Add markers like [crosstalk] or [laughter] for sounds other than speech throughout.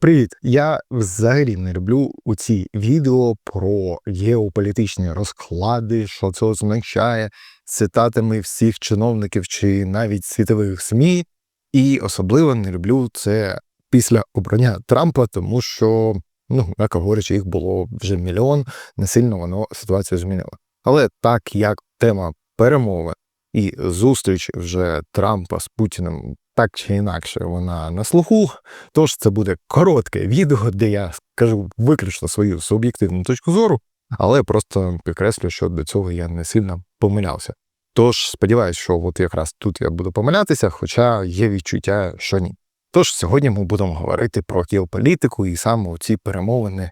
Привіт! Я взагалі не люблю у ці відео про геополітичні розклади, що це означає, цитатами всіх чиновників чи навіть світових СМІ. І особливо не люблю це після обрання Трампа, тому що, ну, як говорячи, їх було вже мільйон, не сильно воно ситуацію змінило. Але так як тема перемови і зустріч вже Трампа з Путіним так чи інакше вона на слуху. Тож це буде коротке відео, де я скажу виключно свою суб'єктивну точку зору, але просто підкреслю, що до цього я не сильно помилявся. Тож сподіваюся, що от якраз тут я буду помилятися, хоча є відчуття, що ні. Тож сьогодні ми будемо говорити про геополітику і саме ці перемовини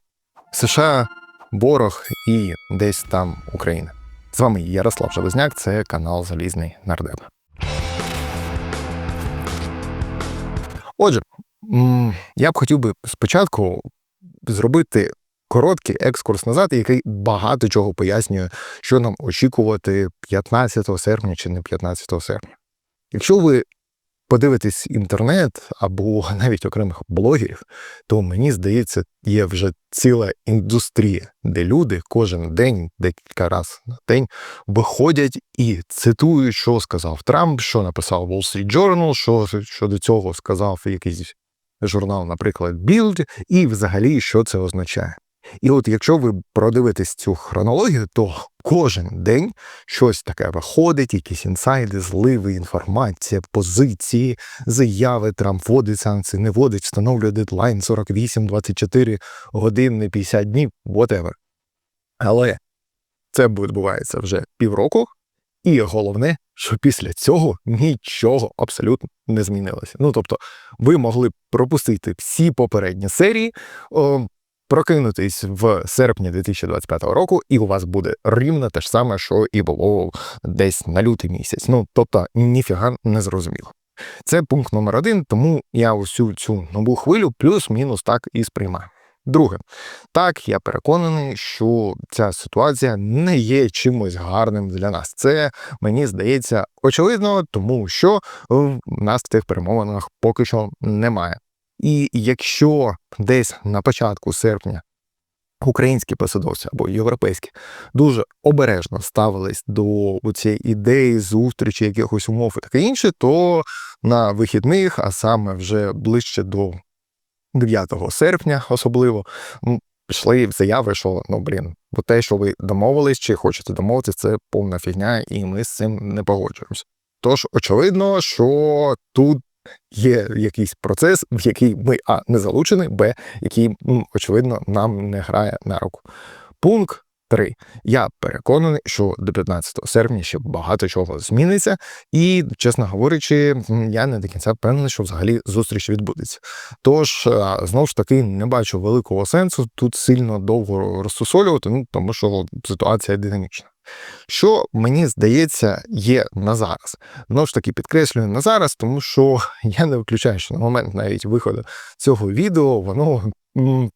США, Борог і десь там Україна. З вами Ярослав Железняк, це канал Залізний Нардеп. Отже, я б хотів би спочатку зробити короткий екскурс назад, який багато чого пояснює, що нам очікувати 15 серпня чи не 15 серпня. Якщо ви подивитесь інтернет або [laughs] навіть окремих блогерів, то мені здається, є вже ціла індустрія, де люди кожен день, декілька разів на день, виходять і цитують, що сказав Трамп, що написав Wall Street Journal, що щодо цього сказав якийсь журнал, наприклад, Bild, і взагалі що це означає. І от якщо ви продивитесь цю хронологію, то кожен день щось таке виходить, якісь інсайди, зливи, інформація, позиції, заяви, Трамп вводить санкції, не вводить, встановлює дедлайн 48, 24 години, 50 днів, whatever. Але це відбувається вже півроку, і головне, що після цього нічого абсолютно не змінилося. Ну тобто, ви могли пропустити всі попередні серії. О, прокинутись в серпні 2025 року, і у вас буде рівно те ж саме, що і було десь на лютий місяць. Ну тобто ніфіга не зрозуміло. Це пункт номер один, тому я усю цю нову хвилю плюс-мінус так і сприймаю. Друге, так я переконаний, що ця ситуація не є чимось гарним для нас. Це мені здається очевидно, тому що в нас в цих перемовинах поки що немає. І якщо десь на початку серпня українські посадовці або європейські дуже обережно ставились до цієї ідеї, зустрічі, якихось умов і таке інше, то на вихідних, а саме вже ближче до 9 серпня, особливо, пішли заяви, що ну блін, бо те, що ви домовились чи хочете домовитися, це повна фігня, і ми з цим не погоджуємося. Тож очевидно, що тут є якийсь процес, в який ми а не залучені, б, який, очевидно, нам не грає на руку. Пункт 3. Я переконаний, що до 15 серпня ще багато чого зміниться, і, чесно говорячи, я не до кінця впевнений, що взагалі зустріч відбудеться. Тож, знову ж таки, не бачу великого сенсу тут сильно довго розсусолювати, ну тому що ситуація динамічна. Що мені здається є на зараз. Знову ж таки, підкреслюю на зараз, тому що [laughs] я не виключаю, що на момент навіть виходу цього відео воно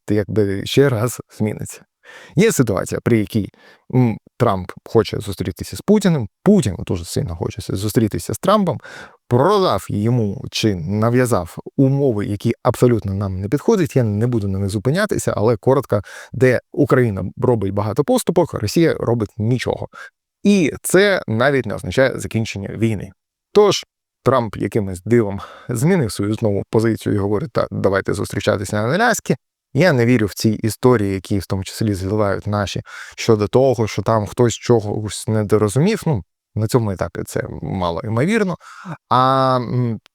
якби ще раз зміниться. Є ситуація, при якій Трамп хоче зустрітися з Путіним, Путін дуже сильно хоче зустрітися з Трампом, продав йому чи нав'язав умови, які абсолютно нам не підходять. Я не буду на них зупинятися, але коротко, де Україна робить багато поступок, Росія робить нічого. І це навіть не означає закінчення війни. Тож. Трамп якимось дивом змінив свою знову позицію і говорить, так, давайте зустрічатися на Аляскі. Я не вірю в ці історії, які в тому числі зливають наші щодо того, що там хтось чогось не дорозумів. Ну на цьому етапі це мало ймовірно. А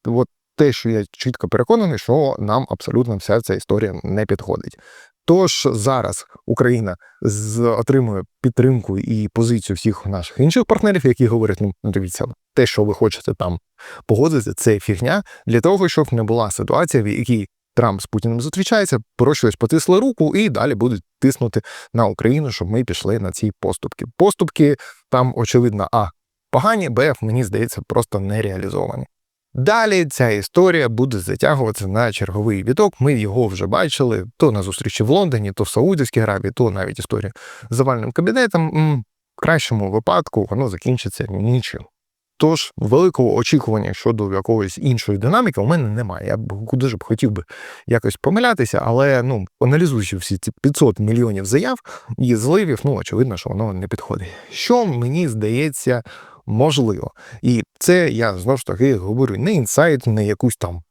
от те, що я чітко переконаний, що нам абсолютно вся ця історія не підходить. Тож зараз Україна з отримує підтримку і позицію всіх наших інших партнерів, які говорять: ну дивіться, те, що ви хочете там погодити, це фігня для того, щоб не була ситуація, в якій Трамп з Путіним зустрічається, про щось потисли руку і далі будуть тиснути на Україну, щоб ми пішли на ці поступки. Поступки там, очевидно, а погані, б, мені здається, просто не реалізовані. Далі ця історія буде затягуватися на черговий віток. Ми його вже бачили то на зустрічі в Лондоні, то в Саудівській Аравії, то навіть історія з завальним кабінетом. В кращому випадку воно закінчиться нічим. Тож великого очікування щодо якогось іншої динаміки у мене немає. Я б дуже б хотів би якось помилятися, але ну аналізуючи всі ці 500 мільйонів заяв і зливів, ну очевидно, що воно не підходить. Що мені здається можливо, і це я знову ж таки говорю не інсайт, не якусь там.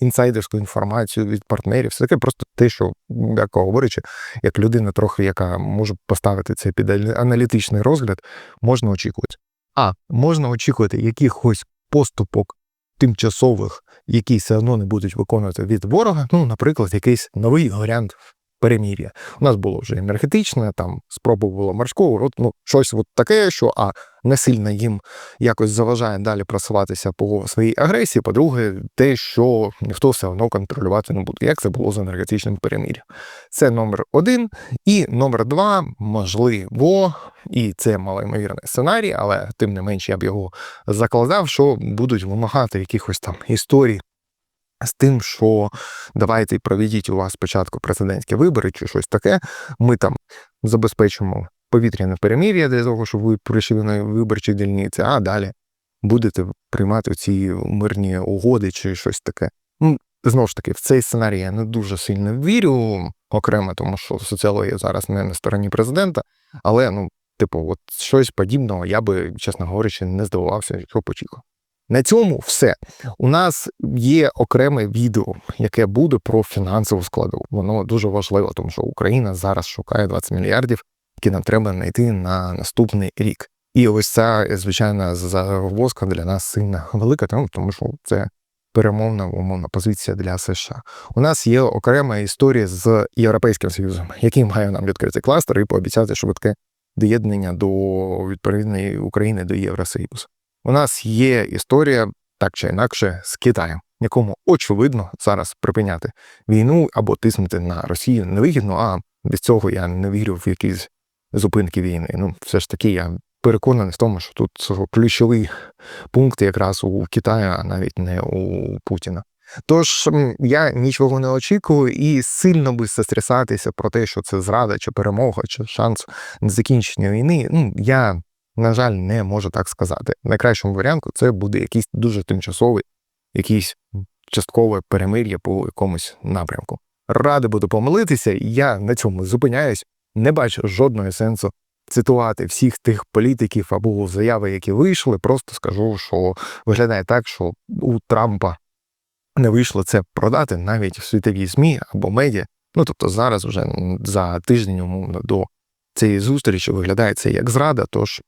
Інсайдерську інформацію від партнерів, все таке просто те, що яко говорячи, як людина, трохи, яка може поставити це під аналітичний розгляд, можна очікувати. А можна очікувати якихось поступок тимчасових, які все одно не будуть виконувати від ворога. Ну, наприклад, якийсь новий варіант перемір'я. У нас було вже енергетичне, там спроба було морського, ну щось от таке, що а не сильно їм якось заважає далі просуватися по своїй агресії. По-друге, те, що ніхто все одно контролювати не буде, як це було з енергетичним перемір'ям. Це номер один. І номер два, можливо, і це малоймовірний сценарій, але тим не менш я б його закладав, що будуть вимагати якихось там історій. З тим, що давайте проведіть у вас спочатку президентські вибори чи щось таке, ми там забезпечимо повітряне перемір'я для того, щоб ви прийшли на виборчі дільниці, а далі будете приймати ці мирні угоди чи щось таке. Ну, знову ж таки, в цей сценарій я не дуже сильно вірю, окремо, тому що соціологія зараз не на стороні президента, але ну, типу, от щось подібного я би, чесно говорячи, не здивувався, якщо почекав. На цьому все. У нас є окреме відео, яке буде про фінансову складову. Воно дуже важливо, тому що Україна зараз шукає 20 мільярдів, які нам треба знайти на наступний рік. І ось ця, звичайно, загвоздка для нас сильно велика, тому що це перемовна умовна позиція для США. У нас є окрема історія з Європейським Союзом, який має нам відкрити кластер і пообіцяти швидке доєднання до відповідної України до Євросоюзу. У нас є історія так чи інакше з Китаєм, якому очевидно зараз припиняти війну або тиснути на Росію невигідно. А без цього я не вірю в якісь зупинки війни. Ну, все ж таки, я переконаний в тому, що тут ключовий пункт якраз у Китаю, а навіть не у Путіна. Тож я нічого не очікую і сильно би застрясатися про те, що це зрада, чи перемога, чи шанс на закінчення війни. Ну я на жаль, не можу так сказати. В Найкращому варіанту це буде якийсь дуже тимчасовий, якийсь часткове перемир'я по якомусь напрямку. Радий буду помилитися, і я на цьому зупиняюсь, не бачу жодного сенсу цитувати всіх тих політиків або заяви, які вийшли. Просто скажу, що виглядає так, що у Трампа не вийшло це продати навіть в світовій ЗМІ або медіа. Ну тобто зараз вже за тиждень умовно до цієї зустрічі виглядає це як зрада, тож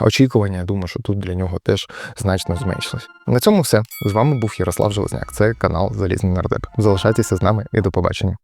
очікування, я думаю, що тут для нього теж значно зменшилось. На цьому все. З вами був Ярослав Железняк. Це канал Залізний Нардеп. Залишайтеся з нами і до побачення.